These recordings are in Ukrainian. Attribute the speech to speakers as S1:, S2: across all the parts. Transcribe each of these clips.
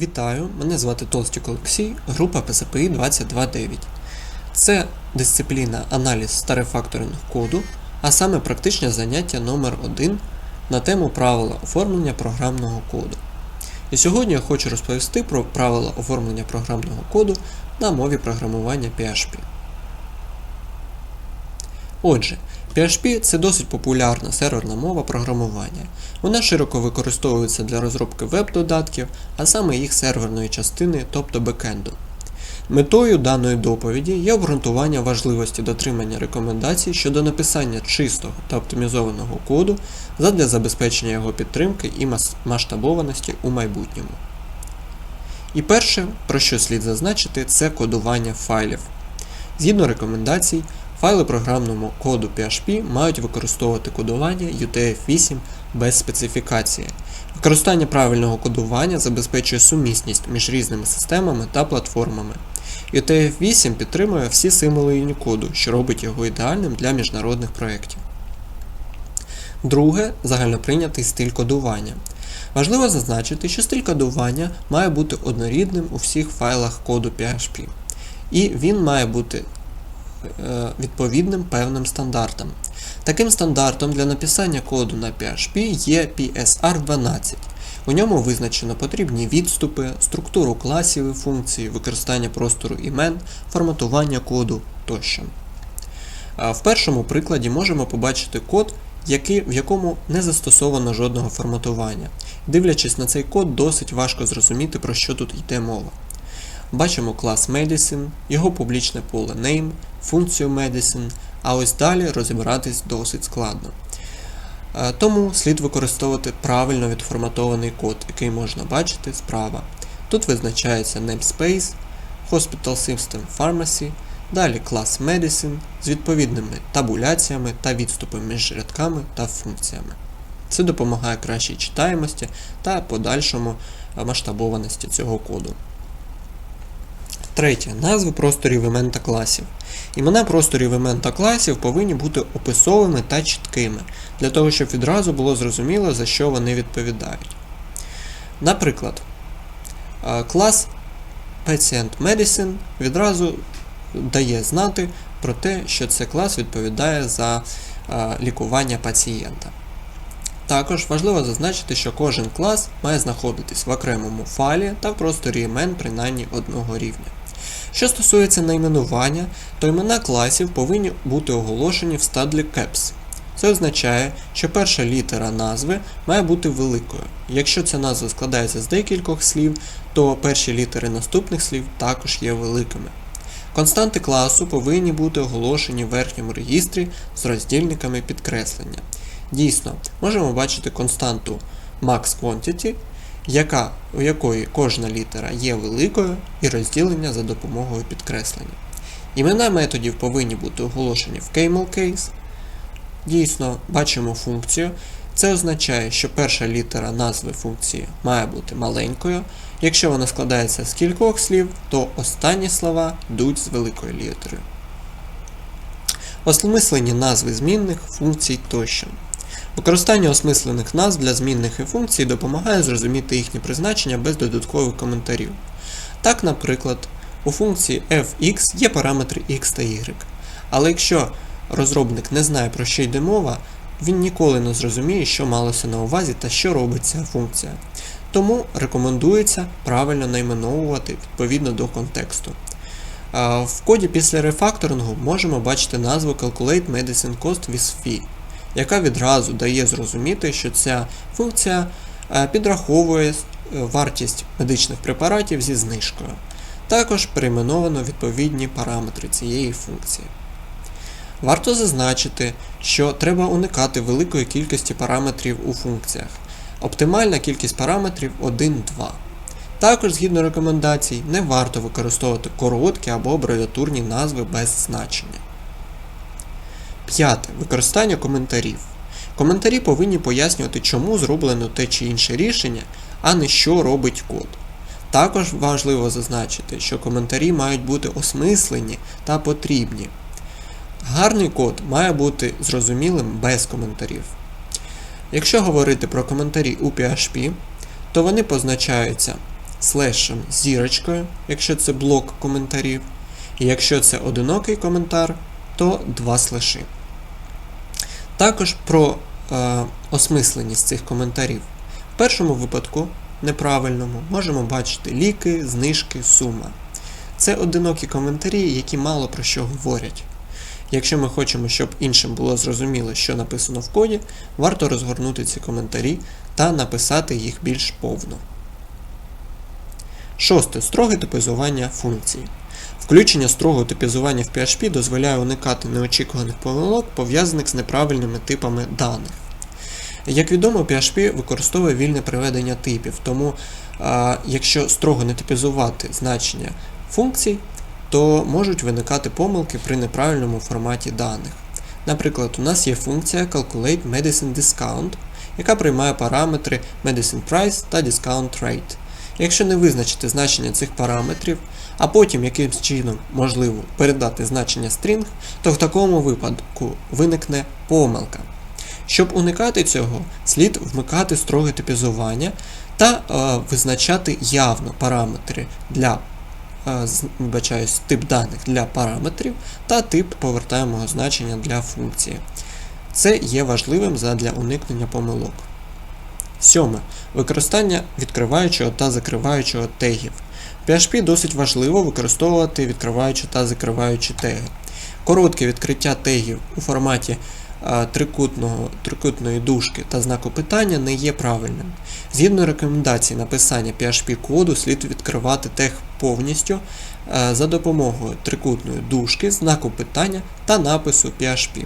S1: Вітаю, мене звати Толстюк Олексій, група PSPI 229. Це дисципліна аналіз старефакторинг коду, а саме практичне заняття номер 1 на тему правила оформлення програмного коду. І сьогодні я хочу розповісти про правила оформлення програмного коду на мові програмування PHP. Отже, PHP це досить популярна серверна мова програмування. Вона широко використовується для розробки веб-додатків, а саме їх серверної частини, тобто бекенду. Метою даної доповіді є обґрунтування важливості дотримання рекомендацій щодо написання чистого та оптимізованого коду задля забезпечення його підтримки і масштабованості у майбутньому. І перше, про що слід зазначити, це кодування файлів. Згідно рекомендацій, файли програмного коду PHP мають використовувати кодування UTF-8 без специфікації. Використання правильного кодування забезпечує сумісність між різними системами та платформами. UTF-8 підтримує всі символи Unicode, що робить його ідеальним для міжнародних проєктів. Друге загальноприйнятий стиль кодування. Важливо зазначити, що стиль кодування має бути однорідним у всіх файлах коду PHP, і він має бути відповідним певним стандартам. Таким стандартом для написання коду на PHP є PSR12. У ньому визначено потрібні відступи, структуру класів і функцій, використання простору імен, форматування коду тощо. В першому прикладі можемо побачити код, який, в якому не застосовано жодного форматування. Дивлячись на цей код, досить важко зрозуміти, про що тут йде мова. Бачимо клас Medicine, його публічне поле name, функцію Medicine, а ось далі розібратись досить складно. Е, Тому слід використовувати правильно відформатований код, який можна бачити справа. Тут визначається namespace, Hospital System Pharmacy, далі клас Medicine з відповідними табуляціями та відступами між рядками та функціями. Це допомагає кращій читаємості та подальшому масштабованості цього коду. Третє. Назви просторів імен та класів. Імена просторів імен та класів повинні бути описовими та чіткими, для того, щоб відразу було зрозуміло, за що вони відповідають. Наприклад, е, клас Patient Medicine відразу дає знати про те, що цей клас відповідає за е, лікування пацієнта. Також важливо зазначити, що кожен клас має знаходитись в окремому файлі та в просторі імен принаймні одного рівня. Що стосується найменування, то імена класів повинні бути оголошені в стадлі caps. Це означає, що перша літера назви має бути великою. Якщо ця назва складається з декількох слів, то перші літери наступних слів також є великими. Константи класу повинні бути оголошені в верхньому регістрі з роздільниками підкреслення. Дійсно, можемо бачити константу max quantity, яка, у якої кожна літера є великою, і розділення за допомогою підкреслення. Імена методів повинні бути оголошені в camel case. Дійсно, бачимо функцію. Це означає, що перша літера назви функції має бути маленькою. Якщо вона складається з кількох слів, то останні слова йдуть з великою літерою. Осмислені назви змінних, функцій тощо. Використання осмислених назв для змінних і функцій допомагає зрозуміти їхнє призначення без додаткових коментарів. Так, наприклад, у функції fx є параметри x та y. Але якщо розробник не знає про що йде мова, він ніколи не зрозуміє, що малося на увазі та що робить ця функція. Тому рекомендується правильно найменовувати відповідно до контексту. В коді після рефакторингу можемо бачити назву Calculate Medicine Cost with Fee, яка відразу дає зрозуміти, що ця функція е, підраховує е, вартість медичних препаратів зі знижкою. Також перейменовано відповідні параметри цієї функції. Варто зазначити, що треба уникати великої кількості параметрів у функціях. Оптимальна кількість параметрів 1-2. Також, згідно рекомендацій, не варто використовувати короткі або абревіатурні назви без значення. П'яте. Використання коментарів. Коментарі повинні пояснювати, чому зроблено те чи інше рішення, а не що робить код. Також важливо зазначити, що коментарі мають бути осмислені та потрібні. Гарний код має бути зрозумілим без коментарів. Якщо говорити про коментарі у PHP, то вони позначаються слешем зірочкою, якщо це блок коментарів. І якщо це одинокий коментар, то два слеші. Також про е, осмисленість цих коментарів. В першому випадку, неправильному, можемо бачити ліки, знижки, сума. Це одинокі коментарі, які мало про що говорять. Якщо ми хочемо, щоб іншим було зрозуміло, що написано в коді, варто розгорнути ці коментарі та написати їх більш повно. Шосте. Строге типізування функції. Включення строгого типізування в PHP дозволяє уникати неочікуваних помилок, пов'язаних з неправильними типами даних. Як відомо, PHP використовує вільне приведення типів, тому а, якщо строго не типізувати значення функцій, то можуть виникати помилки при неправильному форматі даних. Наприклад, у нас є функція Calculate Medicine Discount, яка приймає параметри Medicine Price та Discount Rate. Якщо не визначити значення цих параметрів, а потім якимсь чином можливо передати значення string, то в такому випадку виникне помилка. Щоб уникати цього, слід вмикати строге типізування та е, визначати явно параметри для е, вибачаюсь, тип даних для параметрів та тип повертаємого значення для функції. Це є важливим задля уникнення помилок. Сьоме. Використання відкриваючого та закриваючого тегів. PHP досить важливо використовувати відкриваючі та закриваючі теги. Коротке відкриття тегів у форматі трикутного, трикутної дужки та знаку питання не є правильним. Згідно рекомендацій написання PHP коду слід відкривати тег повністю за допомогою трикутної дужки, знаку питання та напису PHP.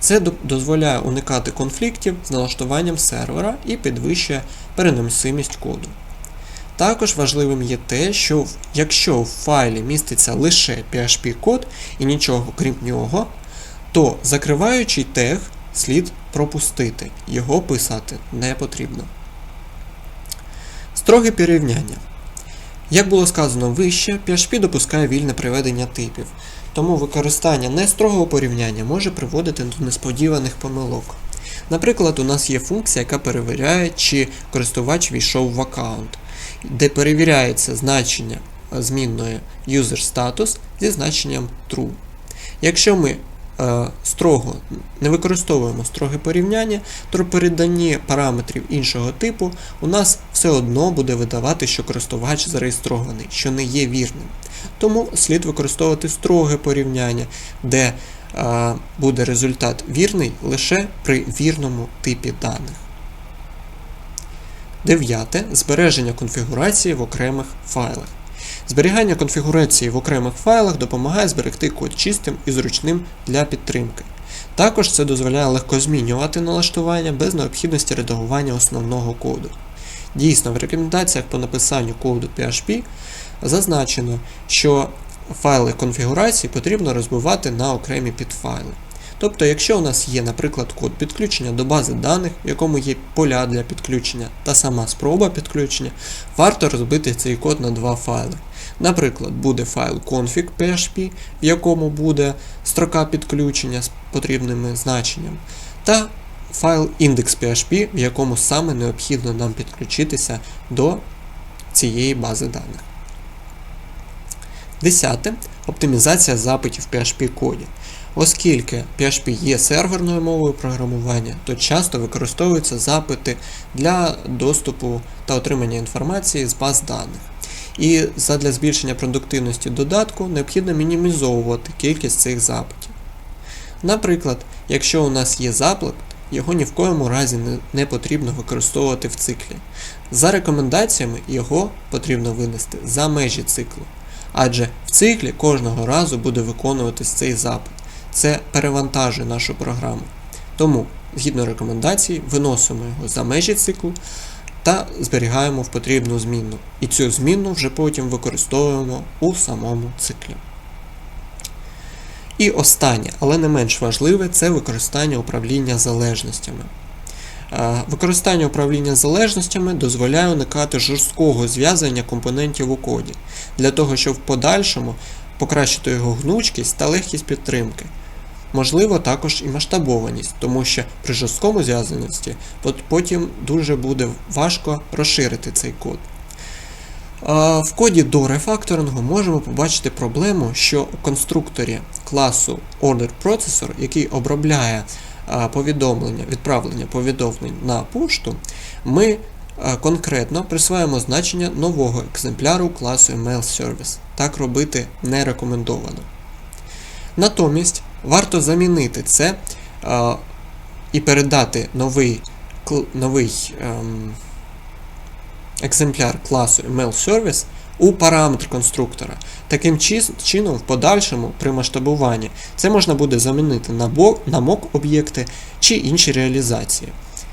S1: Це дозволяє уникати конфліктів з налаштуванням сервера і підвищує переносимість коду. Також важливим є те, що якщо в файлі міститься лише PHP-код і нічого крім нього, то закриваючий тег слід пропустити, його писати не потрібно. Строге порівняння. Як було сказано вище, PHP допускає вільне приведення типів, тому використання нестрогого порівняння може приводити до несподіваних помилок. Наприклад, у нас є функція, яка перевіряє, чи користувач війшов в аккаунт, де перевіряється значення змінної user status зі значенням true. Якщо ми е, строго не використовуємо строге порівняння, то при данні параметрів іншого типу у нас все одно буде видавати, що користувач зареєстрований, що не є вірним. Тому слід використовувати строге порівняння, де е, буде результат вірний лише при вірному типі даних. Дев'яте. Збереження конфігурації в окремих файлах. Зберігання конфігурації в окремих файлах допомагає зберегти код чистим і зручним для підтримки. Також це дозволяє легко змінювати налаштування без необхідності редагування основного коду. Дійсно, в рекомендаціях по написанню коду PHP зазначено, що файли конфігурації потрібно розбивати на окремі підфайли. Тобто, якщо у нас є, наприклад, код підключення до бази даних, в якому є поля для підключення та сама спроба підключення, варто розбити цей код на два файли. Наприклад, буде файл config.php, в якому буде строка підключення з потрібними значеннями, та файл index.php, в якому саме необхідно нам підключитися до цієї бази даних. Десяте. Оптимізація запитів PHP коді. Оскільки PHP є серверною мовою програмування, то часто використовуються запити для доступу та отримання інформації з баз даних. І задля збільшення продуктивності додатку необхідно мінімізовувати кількість цих запитів. Наприклад, якщо у нас є запит, його ні в коєму разі не потрібно використовувати в циклі. За рекомендаціями його потрібно винести за межі циклу. Адже в циклі кожного разу буде виконуватись цей запит. Це перевантажує нашу програму. Тому, згідно рекомендацій, виносимо його за межі циклу та зберігаємо в потрібну змінну. І цю змінну вже потім використовуємо у самому циклі. І останнє, але не менш важливе, це використання управління залежностями. Е, Використання управління залежностями дозволяє уникати жорсткого зв'язання компонентів у коді, для того, щоб в подальшому покращити його гнучкість та легкість підтримки. Можливо, також і масштабованість, тому що при жорсткому зв'язаності потім дуже буде важко розширити цей код. В коді до рефакторингу можемо побачити проблему, що у конструкторі класу OrderProcessor, який обробляє повідомлення, відправлення повідомлень на пошту, ми конкретно присваємо значення нового екземпляру класу MailService. Так робити не рекомендовано. Натомість варто замінити це а, і передати новий, новий ем, екземпляр класу MailService у параметр конструктора. Таким чином, в подальшому при масштабуванні це можна буде замінити на, на mock об'єкти чи інші реалізації.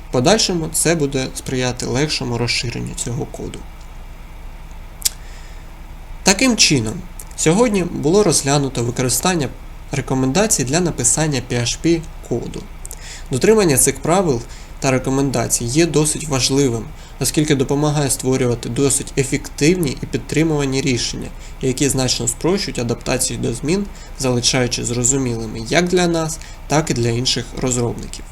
S1: В подальшому це буде сприяти легшому розширенню цього коду. Таким чином, сьогодні було розглянуто використання рекомендацій для написання PHP коду. Дотримання цих правил та рекомендацій є досить важливим, оскільки допомагає створювати досить ефективні і підтримувані рішення, які значно спрощують адаптацію до змін, залишаючи зрозумілими як для нас, так і для інших розробників.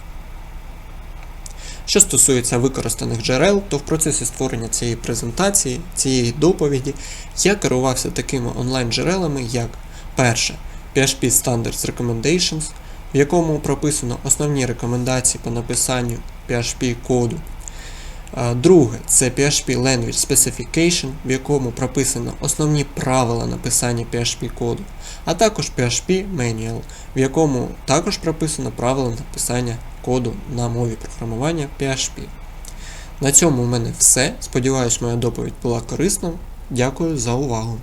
S1: Що стосується використаних джерел, то в процесі створення цієї презентації, цієї доповіді, я керувався такими онлайн-джерелами, як перше PHP Standards Recommendations, в якому прописано основні рекомендації по написанню PHP коду. Друге це PHP Language Specification, в якому прописано основні правила написання PHP коду, а також PHP Manual, в якому також прописано правила написання коду на мові програмування PHP. На цьому у мене все. Сподіваюсь, моя доповідь була корисною. Дякую за увагу.